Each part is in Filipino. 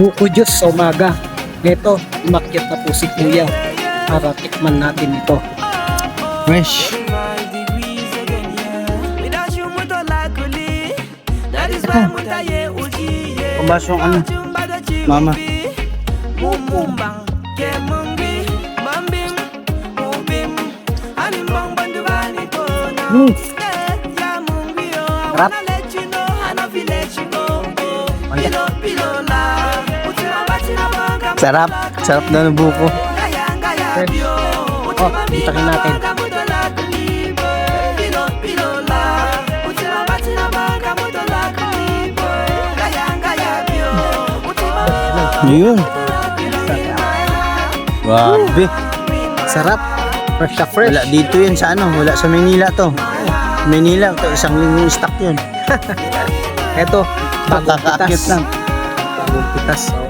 buko juice sa umaga. Ito, umakyat na po si Kuya para tikman natin ito. Fresh. Ang ano, mama. Mm. Sarap. Sarap. Sarap daw ng buko. Oh, itakin natin. Yun. Grabe. Sarap. Fresh na fresh. Wala dito yun sa ano, wala sa Manila to. Manila, to isang linggo stock yun. Ito, bagong pitas. Bagong pitas.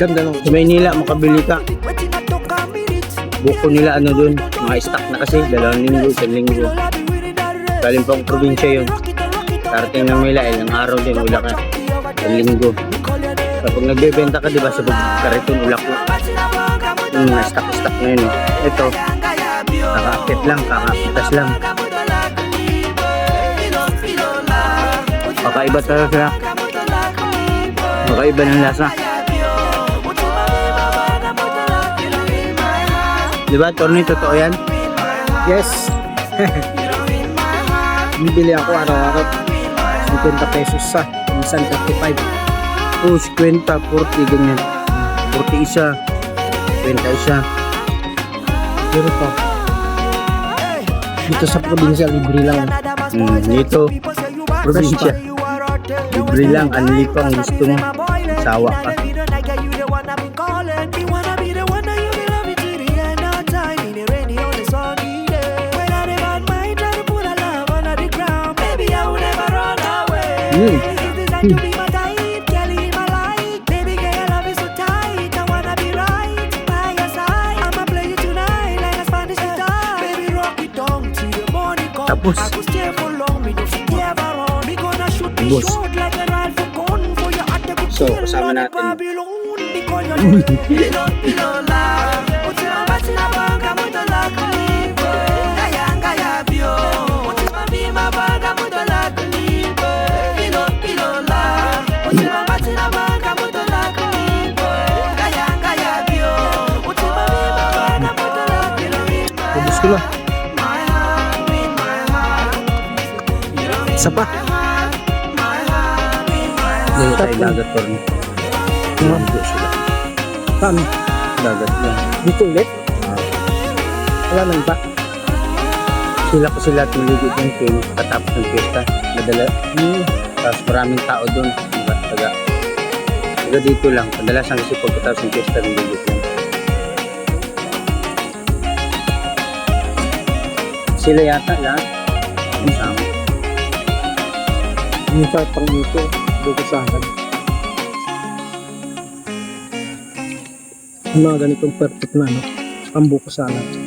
ganda ng Sa Maynila, makabili ka. Buko nila ano dun, mga stock na kasi, dalawang linggo, isang linggo. Galing pang probinsya yun. Darating ng Manila, ilang araw din, ula ka. Isang linggo. Kapag nagbebenta ka, di ba, sa kariton, ula ko. Yung mga stock-stock na yun. Ito, kakaakit lang, kakapitas lang. Kakaiba talaga. Kakaiba ng lasa. Di ba, Torny, totoo yan? Yes. Bibili ako araw-araw. 50 pesos sa. Minsan 35. Oo, 50, 40, ganyan. 40 isa, 20 isa. Pero to. Dito sa probinsya, libre lang. Hmm, dito, probinsya. Libre lang, anli pa ang gusto mo. Sawa ka. Mm. Tapos. Tapos. So, kasama natin. ko na. Isa pa. Dito tayo dagat, Torny. Dito sila. Paano? Dagat lang. Dito ulit? Wala nang ba? Sila kasi lahat ng ligid ng team katapos ng fiesta. Madala. Hmm. Tapos maraming tao doon. Diba? Taga, taga dito lang. Kadalasan kasi pagkatapos ng fiesta ng ligid lang. Sila yata lahat. Kasama. Yung sa pang dito. Dito sa akin. Yung mga ganitong perfect na ano. Pambuko salad.